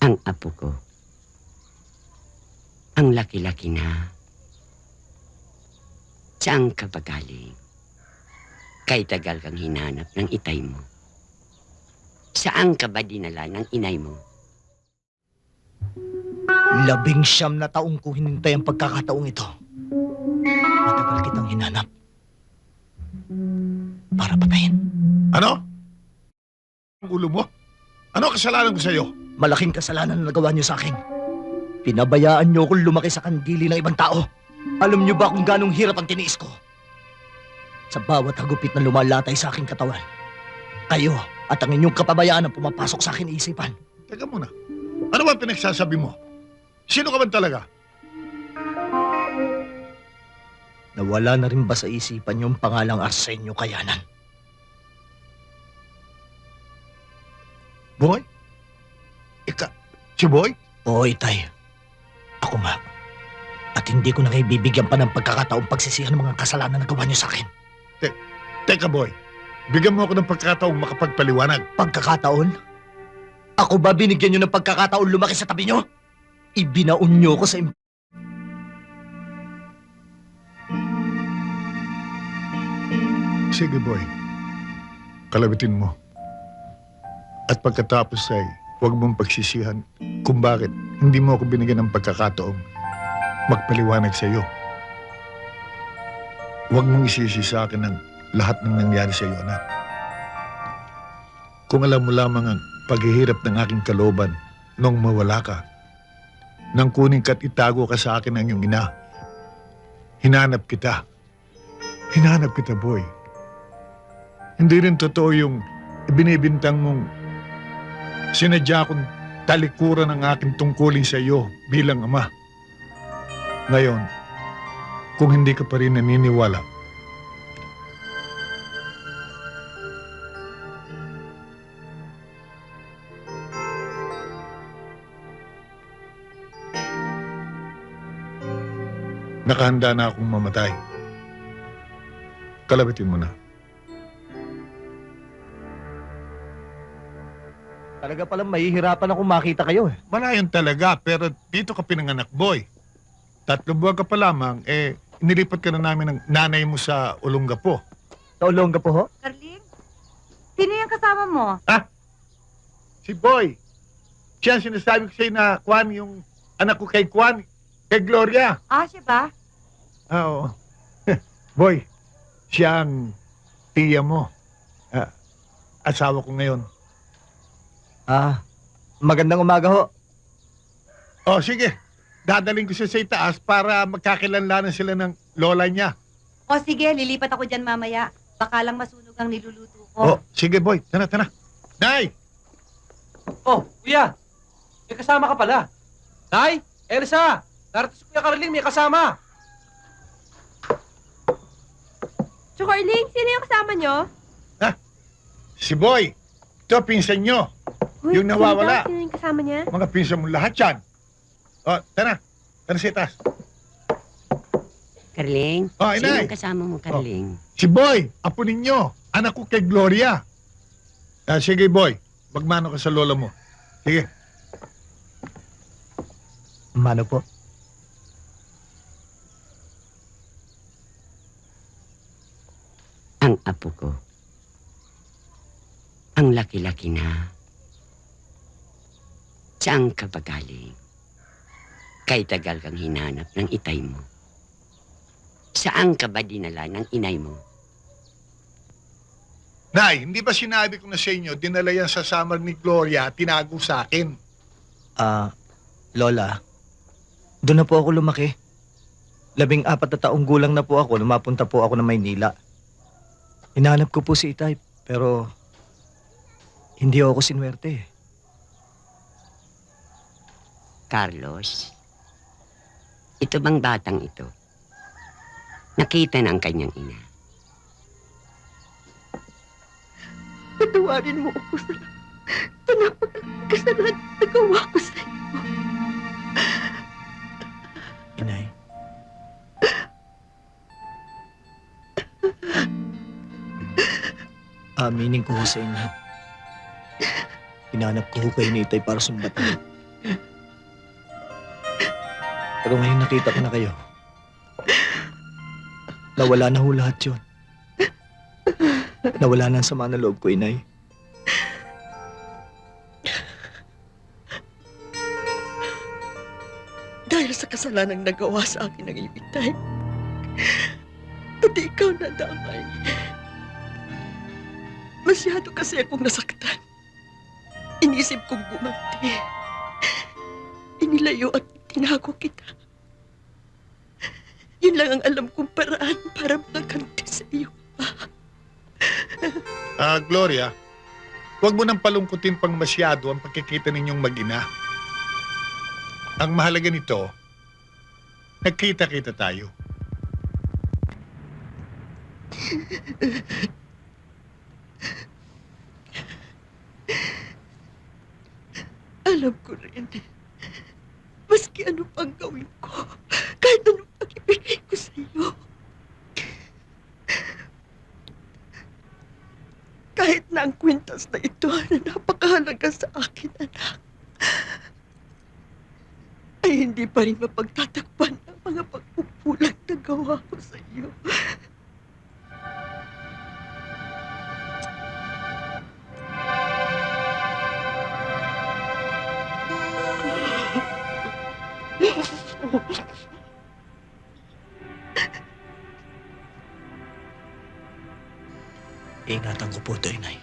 ang apo ko. Ang laki-laki na. Saan ka ba galing? Kay tagal kang hinanap ng itay mo. Saan ka ba dinala ng inay mo? Labing siyam na taong ko hinintay ang pagkakataong ito. Matagal kitang hinanap. Para patayin. Ano? Ang ulo mo? Ano kasalanan ko sa'yo? Malaking kasalanan na nagawa niyo sa akin. Pinabayaan niyo akong lumaki sa kandili ng ibang tao. Alam niyo ba kung ganong hirap ang tiniis ko? Sa bawat hagupit na lumalatay sa aking katawan, kayo at ang inyong kapabayaan ang pumapasok sa akin isipan. Teka muna. Ano ba pinagsasabi mo? Sino ka ba talaga? Nawala na rin ba sa isipan yung pangalang Arsenio Kayanan? Boy? Ika, si Boy? Oo, Itay. Ako nga. At hindi ko na kayo bibigyan pa ng pagkakataong pagsisihan ng mga kasalanan na gawa niyo sa akin. Teka, Boy. Bigyan mo ako ng pagkataong makapagpaliwanag. Pagkakataon? Ako ba binigyan niyo ng pagkakataon lumaki sa tabi niyo? Ibinaon niyo ko sa Sige, Boy. Kalabitin mo. At pagkatapos ay huwag mong pagsisihan kung bakit hindi mo ako binigyan ng pagkakataong magpaliwanag sa iyo. Huwag mong isisi sa akin ang lahat ng nangyari sa iyo, anak. Kung alam mo lamang ang paghihirap ng aking kaloban nung mawala ka, nang kunin ka't itago ka sa akin ng iyong ina, hinanap kita. Hinanap kita, boy. Hindi rin totoo yung binibintang mong sinadya kong talikuran ng aking tungkulin sa iyo bilang ama. Ngayon, kung hindi ka pa rin naniniwala, nakahanda na akong mamatay. Kalabitin mo na. Talaga palang mahihirapan ako makita kayo eh. Malayon talaga, pero dito ka pinanganak, boy. Tatlong buwan ka pa lamang, eh, inilipat ka na namin ng nanay mo sa Olongapo. Taulong ka po ho? Darling, sino yung kasama mo? Si Boy. Siya ang sinasabi ko sa'yo na Kwan, yung anak ko kay Kwan, kay Gloria. Ah, siya ba? Ah, Oo. Boy, siya ang tiya mo. Ah, asawa ko ngayon. Ah, magandang umaga ho. Oh, sige. Dadaling ko siya sa itaas para magkakilanlanan sila ng lola niya. O sige, lilipat ako dyan mamaya. Baka lang masunog ang niluluto Oh, ko. sige, boy. Tara, tara. Nay! Oh, kuya! May kasama ka pala. Nay! Elsa! Darating si Kuya Carling, may kasama! Chukorling, sino yung kasama nyo? Si Boy! Ito, pinsan nyo. Yung nawawala. Sino yung kasama niya? Mga pinsan mo lahat yan. Oh, tara. Tara sa itaas. Karling? Oh, Sino inay. ang kasama mo, Karling? Si Boy, apo ninyo. Anak ko kay Gloria. Ah, sige, Boy. Magmano ka sa lola mo. Sige. Mano po? Ang apo ko. Ang laki-laki na. Saan ka ba galing? Kay tagal kang hinanap ng itay mo. Saan ka ba dinala ng inay mo? Nay, hindi ba sinabi ko na sa inyo, dinala yan sa summer ni Gloria, tinago sa akin. Ah, Lola. Doon na po ako lumaki. Labing apat na taong gulang na po ako nung mapunta po ako ng Maynila. Hinahanap ko po si Itay, pero hindi ako sinwerte. eh. Carlos, ito bang batang ito? Nakita na ang kanyang ina. Patawarin mo ako sa sa napakasalanan na nagawa ko sa Inay. Aminin ko sa inyo. Hinanap ko kayo ni Itay para sumbatan. Pero ngayon nakita ko na kayo. Nawala na ho lahat yun. Nawala na ang sama na loob ko, inay. Dahil sa kasalanang nagawa sa akin ng ibitay. Pati ikaw na damay. Masyado kasi akong nasaktan. Inisip kong gumanti. Inilayo at tinago kita. Yun lang ang alam kong paraan para makaganti sa iyo. Ah, Gloria, huwag mo nang palungkutin pang masyado ang pagkikita ninyong mag-ina. Ang mahalaga nito, nagkita-kita tayo. Alam ko rin. Maski ano pang gawin ko, kahit ano pang ibigay ko sa iyo. Kahit na ang kwintas na ito na napakahalaga sa akin, anak, ay hindi pa rin mapagtatakpan ang mga pagpupulang na gawa ko sa iyo. Ingatan ko po ito, inay.